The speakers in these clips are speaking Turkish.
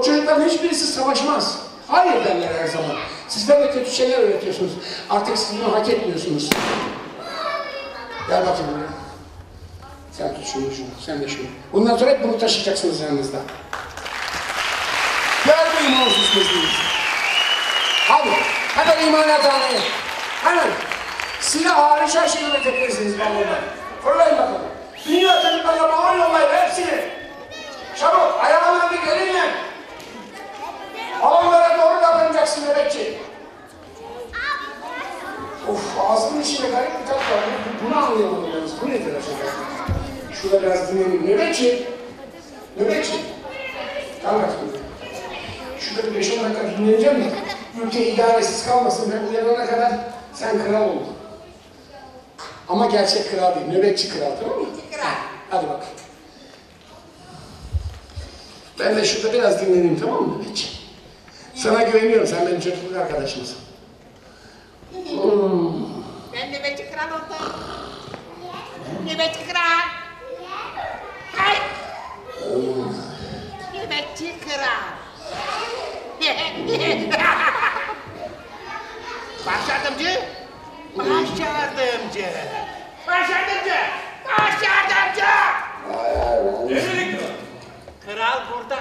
O çocukların hiçbirisi savaşmaz. Hayır derler her zaman. Sizler de kötü şeyler öğretiyorsunuz. Artık siz bunu hak etmiyorsunuz. Gel bakayım buraya. Sen tut şunu şunu, sen de şunu. Bundan sonra hep bunu taşıyacaksınız yanınızda. Görmeyin onsuz gözünüzü. Hadi, hemen imalathaneye. Hemen. Silah hariç her şeyi üretebilirsiniz balonda. Fırlayın bakalım. Dünya çocuklarına balon yollayın hepsini. Çabuk, ayağına bir gelinle. Balonlara doğru davranacaksın nöbetçi. Of, ağzımın içinde garip bir tat var. Bu- Bunu anlayamadım yalnız. Bu nedir acaba? Şurada biraz dinleyelim. Nöbetçi. Nöbetçi. Tamam bakayım. Şurada bir beş on dakika dinleneceğim de ülke idaresiz kalmasın ve uyanana kadar sen kral ol. Ama gerçek kral değil, nöbetçi kral tamam mı? Hadi bak. Ben de şurada biraz dinleneyim tamam mı nöbetçi? Sana güveniyorum, sen benim çocukluk arkadaşımsın. Hmm. Ben nöbetçi kral oldum. Nöbetçi kral. Hay. Nöbetçi kral. Baş yardımcı. Baş yardımcı. Baş yardımcı. Baş yardımcı. Nereye kral? Kral burada.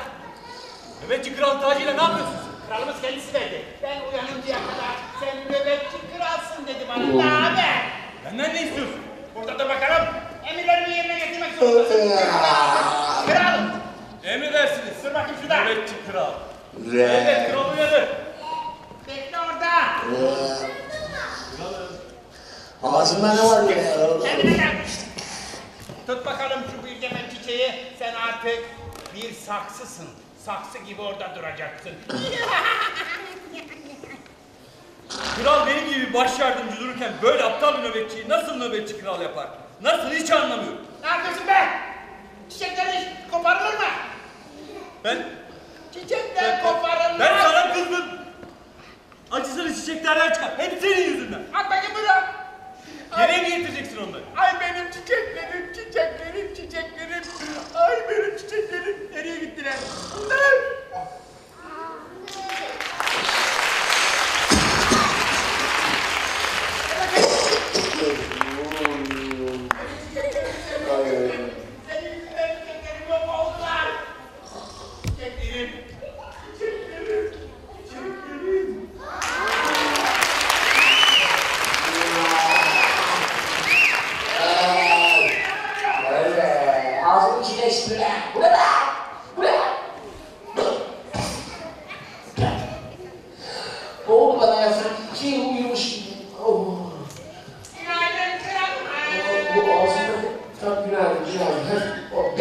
Nöbetçi kral tacıyla ne yapıyorsun? Kralımız kendisi verdi. Ben uyanıncaya kadar sen nöbetçi kralsın dedi bana. Ne haber? Benden ne istiyorsun? Burada da bakalım. Emirlerimi yerine getirmek zorundasın. Kralım. Emredersiniz. Dur bakayım şurada. Nöbetçi kral. Evet kral uyanır. Bekle orada. Ağzında ne var böyle? Kendine gel. Tut bakalım şu bilgemen çiçeği. Sen artık bir saksısın. Saksı gibi orada duracaksın. Kral benim gibi baş yardımcı dururken böyle aptal bir nöbetçiyi nasıl nöbetçi kral yapar? Nasıl hiç anlamıyorum. ne yapıyorsun be? Çiçekler hiç koparılır mı? Ben Çiçekler koparılmaz. ben sana kızdım. Acısını çiçeklerden çıkar. Hep senin yüzünden. At bakayım bunu. Nereye getireceksin onları? Ay benim çiçeklerim, çiçeklerim, çiçeklerim. Ay benim çiçeklerim. Nereye gittiler? Bunlar. Senin yüzünden çiçeklerim yok oldular. Çiçeklerim. Çiçeklerim. Çiçeklerim. Öyle. Ağzını çileştir. Bu ne be? Bu ne? Ne oldu bana ya? Sanki iki yıl uyumuş gibi. Oh. Günaydın kralım. Bu ağzında tam günaydın, günaydın. Heh, O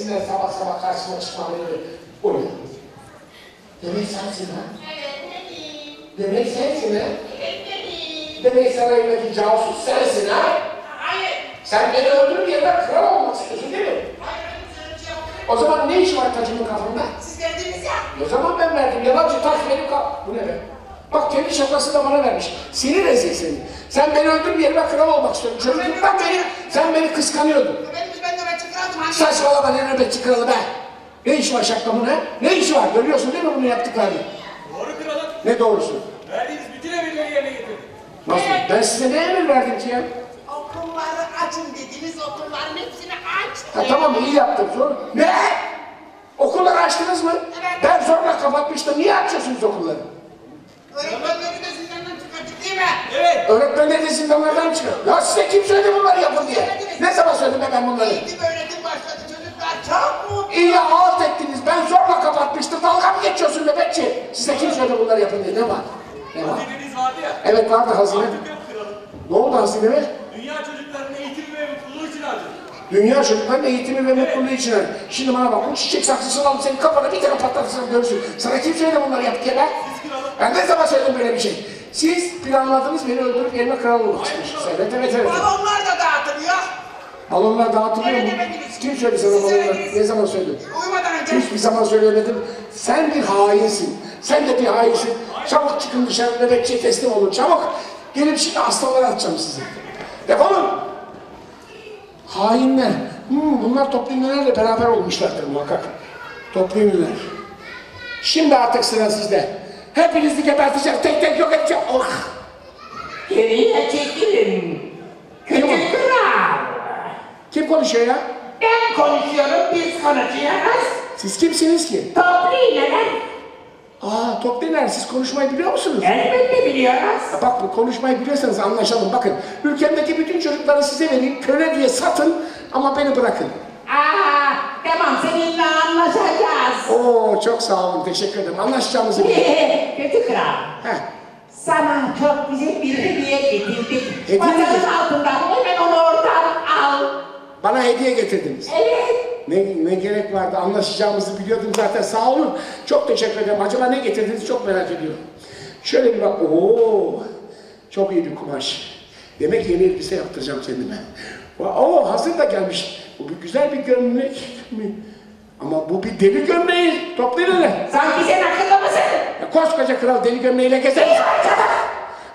sesinden sabah sabah karşıma çıkmam böyle. O ne? Demek sensin ha? Demek sensin ha? Demek sarayındaki casus sensin ha? Hayır. Sen beni öldürüp yerine kral olmak istiyorsun değil mi? Bir. O zaman ne iş var tacımın kafamda? Siz verdiniz ya. O zaman ben verdim. Yalancı taş benim kaf... Bu ne be? Bak kendi şakası da bana vermiş. Sinir rezil seni. Sen beni öldürüp yerime kral olmak istiyorsun. Çocukluktan beri sen beni kıskanıyordun. Ben, ben nöbetçi kraldım. Hani Saçmalama ne nöbetçi kralı be. Ne iş var şapkamın ha? Ne işi var? Görüyorsun değil mi bunu yaptıklarını? Doğru kralım. Ne doğrusu? Verdiğiniz bütün emirleri yerine getirdim. Nasıl? Ben size ne emir verdim ki ya? Okulları açın dediniz, okulların hepsini açtım. Ha tamam iyi yaptım. Sonra... Ne? Okulları açtınız mı? Evet. Ben zorla kapatmıştım. Niye açıyorsunuz okulları? Öğretmenleri de zindandan çıkarttık değil mi? Evet. Öğretmenler de zindanlardan çıkıyor. Ya size kim söyledi bunları yapın diye? Ne zaman söyledim ben bunları? Eğitim öğretim başladı çocuklar. Çok mutlu. İyi halt ettiniz. Ben zorla kapatmıştım. Dalga mı geçiyorsun nöbetçi? Size kim söyledi bunları yapın diye? Ne var? Ne var? Hazineniz vardı ya. Evet vardı hazine. Artık yok kralım. Ne oldu hazineme? Dünya çocuklarının eğitimi ve mutluluğu için harcadım. Dünya çocukların eğitimi ve mutluluğu için. öyle. Şimdi bana bak bu çiçek saksısını alıp senin kafana bir tane patlatırsam görürsün. Sana kim söyledi bunları yap diye ben? Siz kralım. Ben ne zaman söyledim böyle bir şey? Siz planladınız beni öldürüp yerime kral olmak istiyorsunuz. Evet evet evet. Balonlar da dağıtılıyor. Balonlar dağıtılıyor mu? Kim söyledi sana söylediniz. Ne zaman söyledin? Uyumadan önce. Hiçbir zaman söylemedim. Sen bir hainsin. Sen de bir hainsin. Çabuk çıkın dışarı nöbetçiye teslim olun. Çabuk. Gelip şimdi aslanlara atacağım sizi. Defolun. Hainler. Hmm, bunlar toplu ünlülerle beraber olmuşlardır muhakkak. Toplu ünlüler. Şimdi artık sıra sizde. Hepinizi geberteceğim, tek tek yok edeceğim. Oh! Geriye çekilin. Küçük Tamam. kral. Kim konuşuyor ya? Ben konuşuyorum, biz konuşuyoruz. Siz kimsiniz ki? Toplu iğneler. Aa, Toplener, siz konuşmayı biliyor musunuz? Elbette biliyoruz. Ya Bak bu konuşmayı biliyorsanız anlaşalım. Bakın, ülkemdeki bütün çocukları size vereyim, köle diye satın ama beni bırakın. Aa, tamam seninle anlaşacağız. Oo, çok sağ olun, teşekkür ederim. Anlaşacağımızı biliyorum. Küçük kral. Heh, Sana çok güzel bir hediye getirdik. Hediye mi? Masanın altından hemen onu oradan al. Bana hediye getirdiniz. Evet. Ne, ne gerek vardı, anlaşacağımızı biliyordum zaten. Sağ olun, çok teşekkür ederim. Acaba ne getirdiniz çok merak ediyorum. Şöyle bir bak, oo, çok iyi bir kumaş. Demek yeni elbise yaptıracağım kendime. Oo, hazır da gelmiş. Bu bir güzel bir gömlek mi? Ama bu bir deli gömleği. Toplayın hele. Sanki sen akıllı mısın? Ya koskoca kral deli gömleğiyle gezer.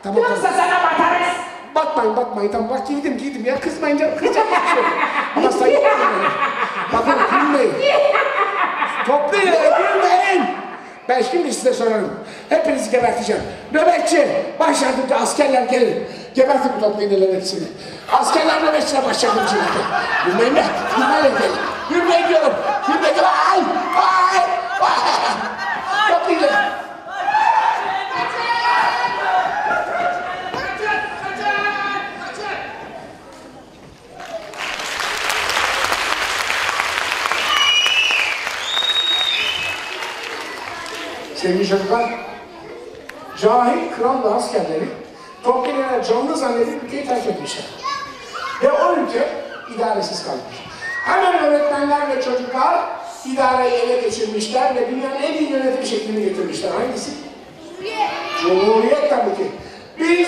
Tamam Yoksa tamam. sana batarız. Bakmayın bakmayın tamam bak giydim giydim ya kızmayın canım kızacak bir şey. Ama sayın. Bakın gülmeyin. Toplayın gülmeyin. Ben şimdi size sorarım. Hepinizi geberteceğim. Nöbetçi, baş yardımcı askerler gelin. Gebertin bu toplayın hele hepsini. Askerler nöbetçine baş yardımcı gelin. Gülmeyin be, gülmeyin gelin. Gülmeyin diyorum. Gülmeyin diyorum. Ay, ay, ay. Toplayın hele. Sevgili çocuklar, cahil kralla askerleri Topkapı'ya canlı zannedip ülkeyi terk etmişler. Ve o ülke idaresiz kalmış. Hemen öğretmenler ve çocuklar idareyi ele geçirmişler ve dünyanın en iyi yönetim şeklini getirmişler. Hangisi? Cumhuriyet tabii ki. Biz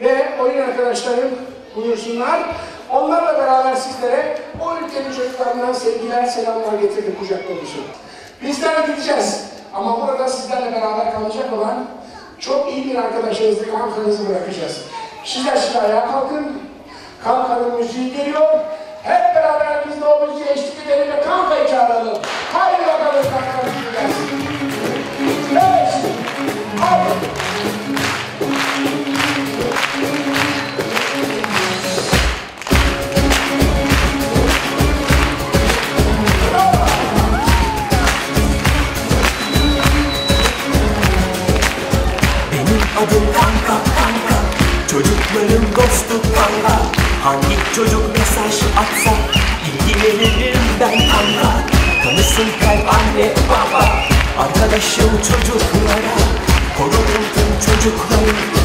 ve oyun arkadaşlarım buyursunlar. Onlarla beraber sizlere o ülkenin çocuklarından sevgiler, selamlar getirdik kucak dolusu. Bizler gideceğiz. Ama burada sizlerle beraber kalacak olan çok iyi bir arkadaşınızı, kankanızı bırakacağız. Sizler şimdi ayağa kalkın. Kankanın müziği geliyor. Hep beraber biz de o müziğe eşlik edelim ve kankayı çağıralım. Haydi bakalım kanka müziği gelsin. Altı, Hangi çocuk mesaj atsa ilgilenirim ben kanka Tanısın kalp anne baba Arkadaşım çocuklara Korurum tüm çocukları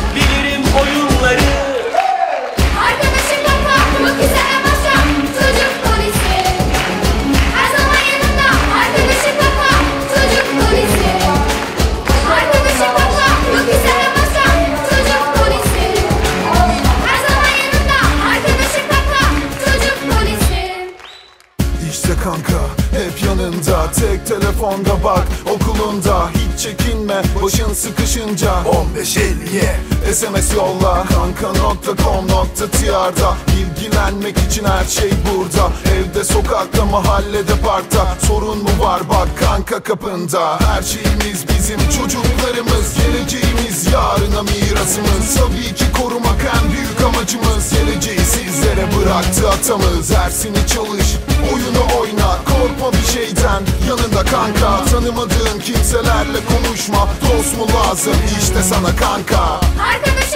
telefonda bak okulunda Hiç çekinme başın sıkışınca. 1550'ye SMS yolla Kanka.com.tr'da Bilgilenmek için her şey burada. Evde sokakta mahallede parkta. Sorun mu var? Bak kanka kapında. Her şeyimiz bizim çocuklarımız Geleceğimiz yarına mirasımız. Tabii ki korumak en büyük amacımız. Geleceği sizlere bıraktı atamız. Dersini çalış oyunu oyna. Korkma yanında kanka. Tanımadığın kimselerle konuşma. Dost mu lazım? İşte sana kanka. Arkadaşım